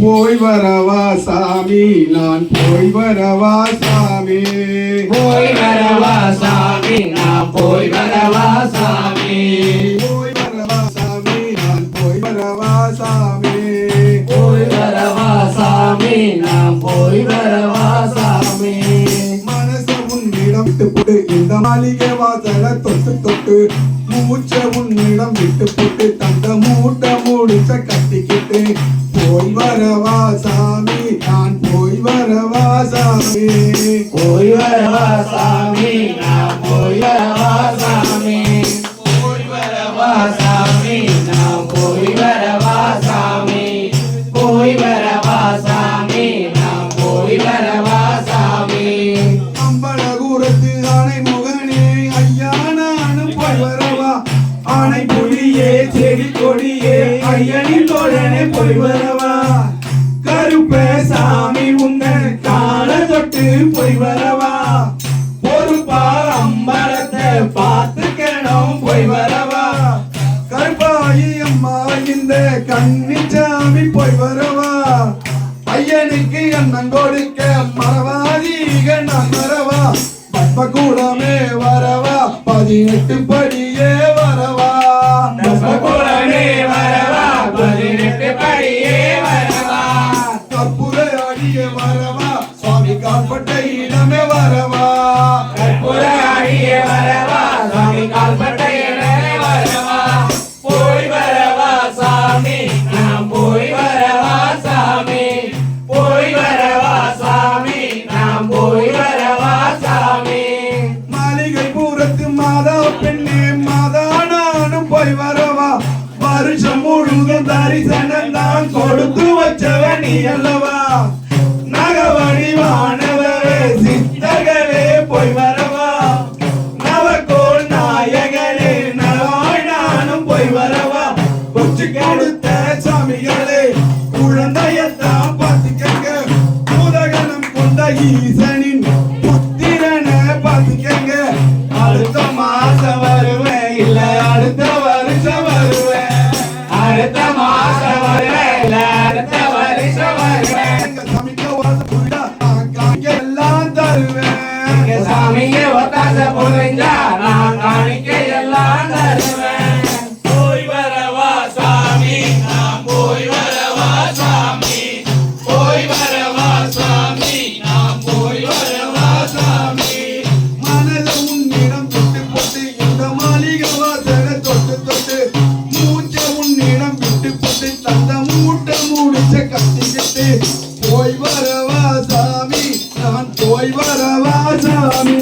போய் வரவா சாமி நான் போய் வரவா சாமி. போய் வரவா சாமி நான் போய் வரவா சாமி. போய் வரவா சாமி நான் போய் வரவா சாமி. போய் வரவா சாமி நான் போய் வரவா சாமி. மனச உன்னிடம் விட்டு இந்த மாளிகை வாசல தொட்டு தொட்டு. மூச்ச உன்னிடம் விட்டு போட்டு தந்த மூட்டை முடிச்ச கட்டிக்கிட்டு போய் வரவா சாமி நான் போய் வரவா சாமி. போய் வரவா சாமி நான் போய் வரவா சாமி. போய் வரவா சாமி நான் போய் வரவா சாமி. போய் வரவா சாமி நான் போய் வரவா ஆனை புலியே செடி கொடியே ஐயனின் தோழனே போய் வரவா? கருப்ப சாமி உன்னை கால தொட்டு போய் வரவா? பொறுப்பா அம்பலத்தை பார்த்துக்கணும் போய் வரவா? கருப்பாயி அம்மா இந்த கன்னிச்சாமி போய் வரவா? பையனுக்கு அண்ணன் கொடுக்க மறவாதீக நான் வரவா? பப்ப கூடமே வரவா? பதினெட்டு வரவா? சுவாமி காப்பட்ட இடமே வரவா? கற்பூர அடியே வரவா? சாமி கால்பட்ட இடமே வரவா? போய் வரவா சாமி? நான் போய் வரவா சாமி? போய் வரவா சாமி? நான் போய் வரவா சாமி? மாளிகை பூரத்து மாதா பெண்ணே மாதா நானும் போய் வரவா? வருஷம் முழுதும் தரிசனம் தான் கொடுத்து வச்சவன் நீ அல்லவா? 你在。மூட்டை முடிச்ச கட்டிக்கிட்டு போய் வரவா சாமி நான் போய் வரவா சாமி.